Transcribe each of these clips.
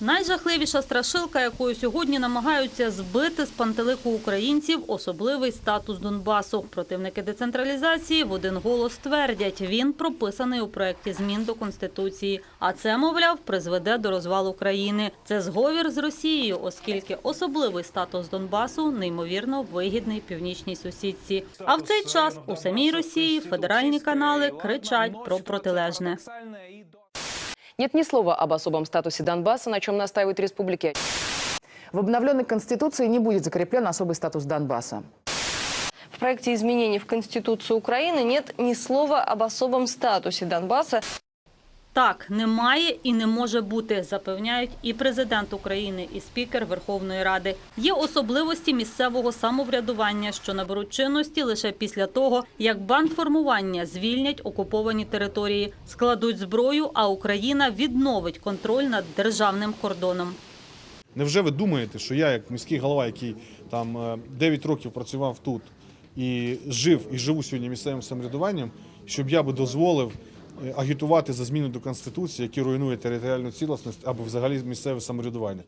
Найжахливіша страшилка, якою сьогодні намагаються збити з пантелику українців, особливий статус Донбасу. Противники децентралізації в один голос твердять, він прописаний у проєкті змін до конституції. А це, мовляв, призведе до розвалу країни. Це зговір з Росією, оскільки особливий статус Донбасу неймовірно вигідний північній сусідці. А в цей час у самій Росії федеральні канали кричать про протилежне. Нет ни слова об особом статусе Донбасса, на чем настаивают республики. В обновленной Конституции не будет закреплен особый статус Донбасса. В проекте изменений в Конституцию Украины нет ни слова об особом статусе Донбасса. Так, немає і не може бути, запевняють і президент України, і спікер Верховної Ради. Є особливості місцевого самоврядування, що наберуть чинності лише після того, як бандформування звільнять окуповані території, складуть зброю, а Україна відновить контроль над державним кордоном. Невже ви думаєте, що я, як міський голова, який там е, 9 років працював тут і жив і живу сьогодні місцевим самоврядуванням, щоб я би дозволив е, агітувати за зміни до конституції, які руйнує територіальну цілісність або взагалі місцеве самоврядування?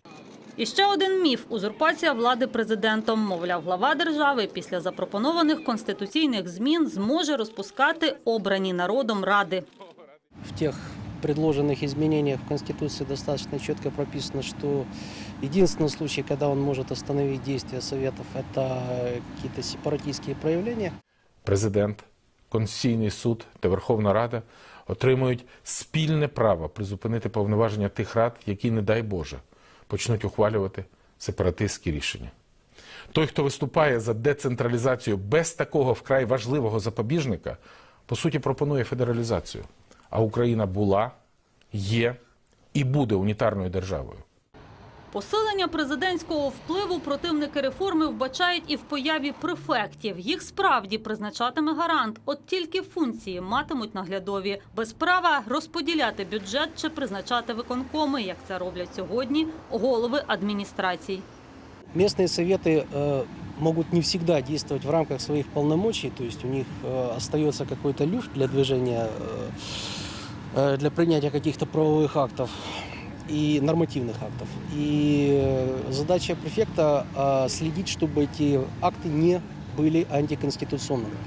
І ще один міф – узурпація влади президентом. Мовляв, глава держави після запропонованих конституційних змін зможе розпускати обрані народом ради. В тех предложенных изменениях в Конституции достаточно четко прописано, что единственный случай, когда он может остановить действия Советов, это какие-то сепаратистские проявления. Президент, Конституційний суд та Верховна Рада отримують спільне право призупинити повноваження тих рад, які, не дай Боже, почнуть ухвалювати сепаратистські рішення. Той, хто виступає за децентралізацію без такого вкрай важливого запобіжника, по суті пропонує федералізацію. А Україна була, є і буде унітарною державою. Посилення президентського впливу противники реформи вбачають і в появі префектів. Їх справді призначатиме гарант. От тільки функції матимуть наглядові без права розподіляти бюджет чи призначати виконкоми, як це роблять сьогодні голови адміністрацій. Местные советы э, могут не всегда действовать в рамках своих полномочий, то есть у них э, остается какой-то люфт для движения, э, э, для принятия каких-то правовых актов и нормативных актов. И э, задача префекта э, следить, чтобы эти акты не были антиконституционными.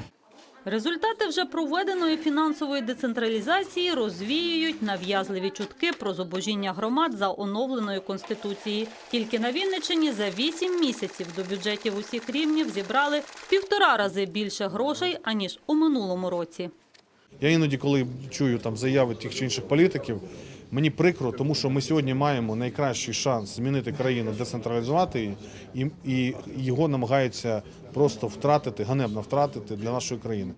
Результати вже проведеної фінансової децентралізації розвіюють нав'язливі чутки про зубожіння громад за оновленою конституцією. Тільки на Вінниччині за вісім місяців до бюджетів усіх рівнів зібрали в півтора рази більше грошей аніж у минулому році. Я іноді, коли чую там заяви тих чи інших політиків, мені прикро, тому що ми сьогодні маємо найкращий шанс змінити країну, децентралізувати її, і, і його намагаються просто втратити, ганебно втратити для нашої країни.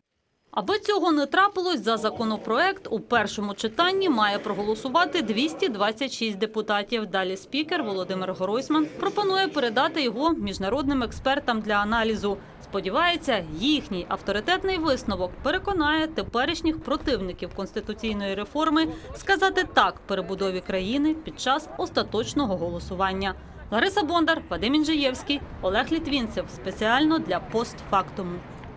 Аби цього не трапилось, за законопроект у першому читанні має проголосувати 226 депутатів. Далі спікер Володимир Гройсман пропонує передати його міжнародним експертам для аналізу. Сподівається, їхній авторитетний висновок переконає теперішніх противників конституційної реформи сказати так перебудові країни під час остаточного голосування. Лариса Бондар, Вадим Інжиєвський, Олег Літвінцев спеціально для постфактуму.